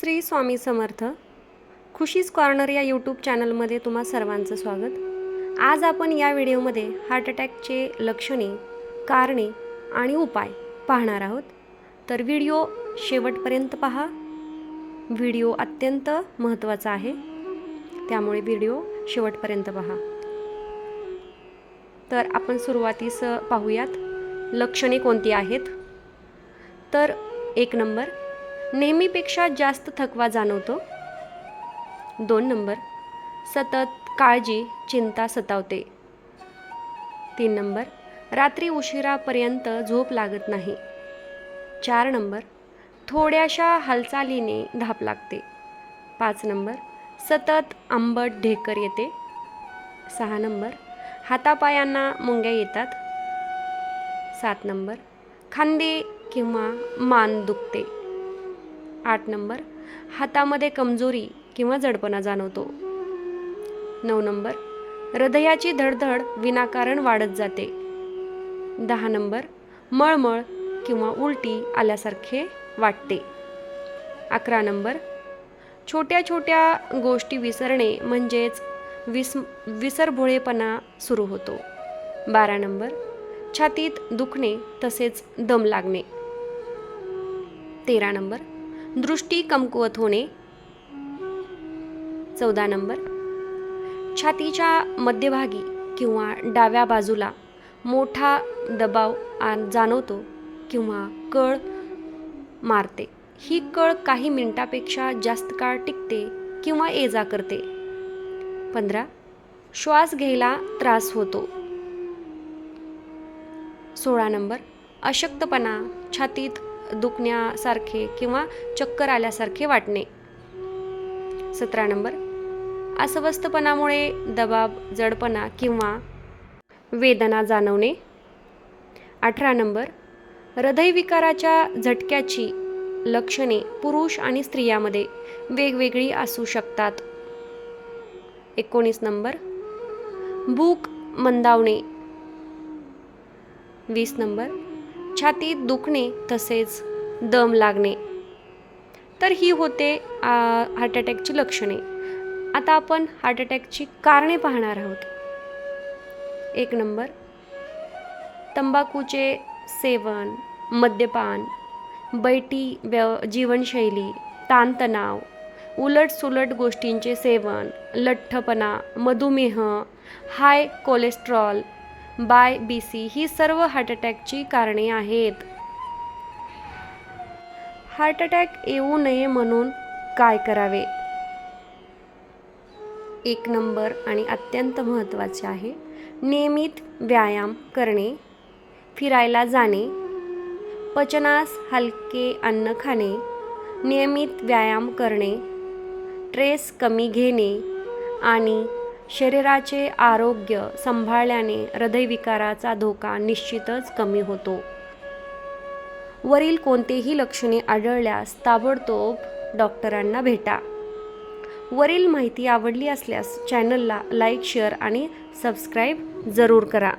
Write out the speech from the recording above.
Shri Swami Samarth Khushi's corner या YouTube चॅनलमध्ये तुम्हा सर्वांचं स्वागत. आज आपण या व्हिडिओमध्ये हार्ट अटॅकचे लक्षणे कारणे आणि उपाय पाहणार आहोत. तर व्हिडिओ शेवटपर्यंत पहा. व्हिडिओ अत्यंत महत्त्वाचा आहे. त्यामुळे व्हिडिओ शेवटपर्यंत पहा. तर आपण सुरुवातीस पाहूयात. लक्षणे कोणती आहेत? तर एक नंबर नेहमीपेक्षा जास्त थकवा जाणवतो. दोन नंबर सतत काळजी चिंता सतावते. तीन नंबर रात्री उशिरापर्यंत झोप लागत नाही. चार नंबर थोड्याशा हालचालीने धाप लागते. पाच नंबर सतत आंबट ढेकर येते. सहा नंबर हातापायांना मुंग्या येतात. सात नंबर खांदे किंवा मान दुखते. आठ नंबर. हातामध्ये कमजोरी किंवा जडपणा जाणवतो. नऊ नंबर. हृदयाची धडधड विनाकारण वाढत जाते. दहा नंबर. मळमळ किंवा उलटी आल्यासारखे वाटते. अकरा नंबर. छोट्या छोट्या गोष्टी विसरणे म्हणजेच विस विसरभोळेपणा सुरू होतो. बारा नंबर. छातीत दुखणे तसेच दम लागणे. तेरा नंबर. दृष्टी कमकुवत होणे. चौदा नंबर. छातीच्या मध्यभागी किंवा डाव्या बाजूला मोठा दबाव आ जाणवतो किंवा कळ मारते. ही कळ काही मिनिटापेक्षा जास्त काळ टिकते किंवा ये जा करते. पंधरा. श्वास घ्यायला त्रास होतो. सोळा नंबर. अशक्तपणा छातीत दुखण्यासारखे किंवा चक्कर आल्यासारखे वाटणे. सतरा नंबर. अस्वस्थपणामुळे दबाब जडपणा किंवा वेदना जाणवणे. अठरा नंबर. हृदयविकाराच्या झटक्याची लक्षणे पुरुष आणि स्त्रियामध्ये वेगवेगळी असू शकतात. एकोणीस नंबर. भूक मंदावणे. वीस नंबर. छातीत दुखणे तसेच दम लागणे. तर ही होते हार्ट अटॅकची लक्षणे. आता आपण हार्ट अटॅकची कारणे पाहणार आहोत. एक नंबर तंबाखूचे सेवन मद्यपान बैठी व्यव जीवनशैली ताणतणाव उलटसुलट गोष्टींचे सेवन लठ्ठपणा मधुमेह हाय कोलेस्ट्रॉल बाय बी सी ही सर्व हार्ट अटॅकची कारणे आहेत. हार्ट अटॅक येऊ नये म्हणून काय करावे? एक नंबर आणि अत्यंत महत्त्वाचे आहे नियमित व्यायाम करणे फिरायला जाणे पचनास हलके अन्न खाणे नियमित व्यायाम करणे ट्रेस कमी घेणे आणि शरीराचे आरोग्य सांभाळल्याने हृदयविकाराचा धोका निश्चितच कमी होतो. वरील कोणतेही लक्षणे आढळल्यास ताबडतोब डॉक्टरांना भेटा. वरील माहिती आवडली असल्यास चॅनलला लाईक शेअर आणि सबस्क्राईब जरूर करा.